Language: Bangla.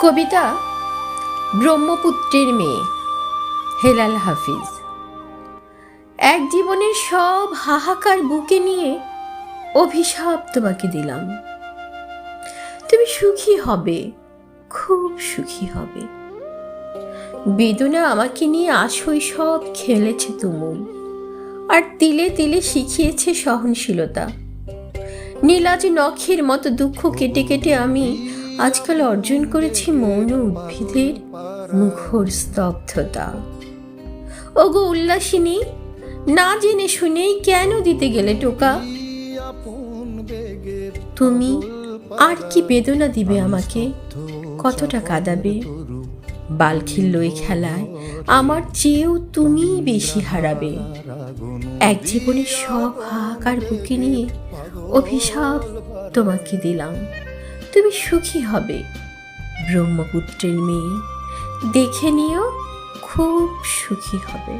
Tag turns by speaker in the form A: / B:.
A: কবিতা ব্রহ্মপুত্রের মেয়ে, হেলাল হাফিজ। এক জীবনের সব হাহাকার বুকে নিয়ে অভিশাপ তোমাকে দিলাম। তুমি সুখী হবে, খুব সুখী হবে। বেদনা আমাকে নিয়ে আসই সব খেলেছে তুমুল, আর তিলে তিলে শিখিয়েছে সহনশীলতা। নীলাজ নখের মতো দুঃখ কেটে কেটে আমি আজকাল অর্জন করেছি মৌন উদ্ভিদের মুখর স্তব্ধতা। ওগো উল্লাসিনী, না জেনে শুনেই কেন দিতে গেলে টোকা? তুমি আর কি বেদনা দিবে আমাকে? কতটা কাঁদাবে? বালখিল্য এই খেলায় আমার চেয়েও তুমি বেশি হারাবে। এক জীবনের সব হাহাকার বুকে নিয়ে অভিশাপ তোমাকে দিলাম। তুমি সুখী হবে। ব্রহ্মপুত্রের মেয়ে দেখে নিও খুব সুখী হবে।